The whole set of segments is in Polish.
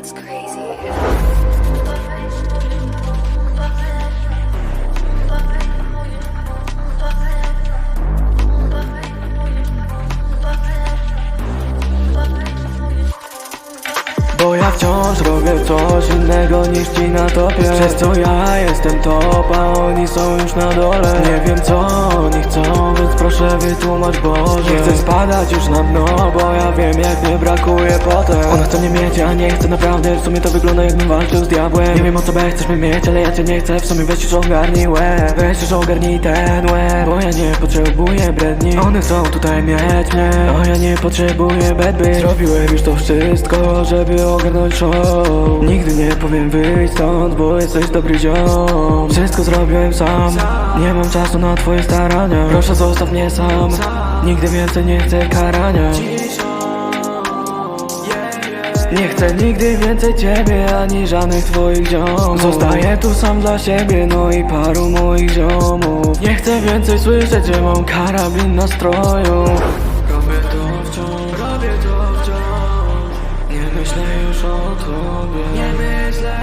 that's crazy. Coś innego niż ci na topie. Przez co ja jestem top, a oni są już na dole. Nie wiem co oni chcą, więc proszę wytłumacz Boże. Nie chcę spadać już na dno, bo ja wiem jak mnie brakuje potem. Ona chce mnie mieć, a nie chce naprawdę. W sumie to wygląda jakbym walczył z diabłem. Nie wiem o co B chcesz mnie mieć, ale ja cię nie chcę. W sumie weź już ogarnij łeb Weź już ogarnij ten łeb Bo ja nie potrzebuję bredni. One chcą tutaj mieć mnie A ja nie potrzebuję bitch Zrobiłem już to wszystko, żeby ogarnąć show Nigdy nie powiem wyjść stąd, bo jesteś dobry ziom. Wszystko zrobiłem sam. Nie mam czasu na twoje starania. Proszę zostaw mnie sam. Nigdy więcej nie chcę karania. Nie chcę nigdy więcej ciebie, ani żadnych twoich ziomów. Zostaję tu sam dla siebie, no i paru moich ziomów. Nie chcę więcej słyszeć, że mam karabin na stroju. Robię to wciąż, robię to Nie myślę już o tobie. Nie myślę.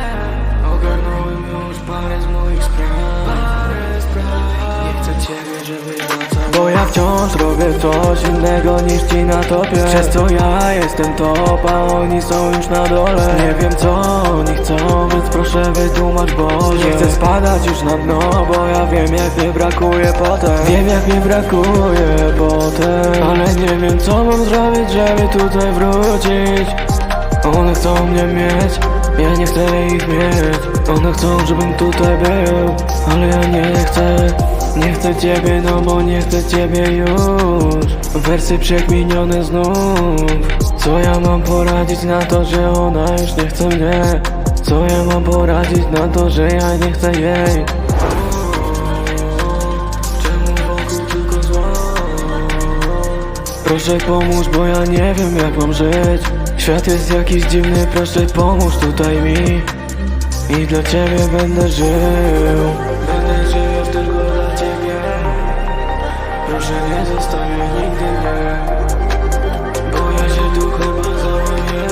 Ogarnąłem już parę z moich spraw. Parę spraw. Nie chcę ciebie, żeby wracał. Bo ja wciąż robię coś innego niż ci na topie. Przez co ja jestem top, a oni są już na dole. Nie wiem co oni chcą, więc proszę wytłumacz Boże Nie chcę spadać już na dno, bo ja wiem jak mnie brakuje potem. Wiem jak mi brakuje potem. Ale nie wiem co mam zrobić, żeby tutaj wrócić one chcą mnie mieć, ja nie chcę ich mieć. One chcą, żebym tutaj był, ale ja nie chcę. Nie chcę ciebie, no bo nie chcę ciebie już. Wersy przekminione znów. Co ja mam poradzić na to, że ona już nie chce mnie? Co ja mam poradzić na to, że ja nie chcę jej? Proszę pomóż, bo ja nie wiem jak mam żyć Świat jest jakiś dziwny, proszę pomóż tutaj mi. I dla ciebie będę żył. Będę żył tylko dla ciebie. Proszę nie zostawiaj nigdy mnie. Bo ja się tu chyba załamię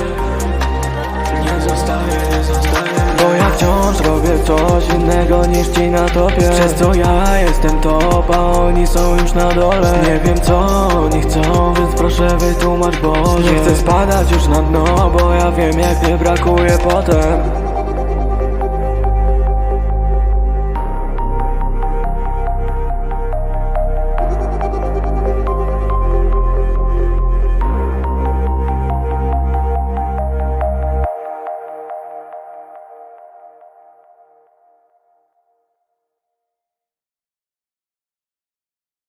Nie zostawię, nie zostawię. Bo ja wciąż robię coś innego niż ci na topie. Przez co ja jestem top, a oni są już na dole. Nie wiem co oni chcą, proszę wytłumacz Boże. Nie chcę spadać już na dno, bo ja wiem jak mnie brakuje potem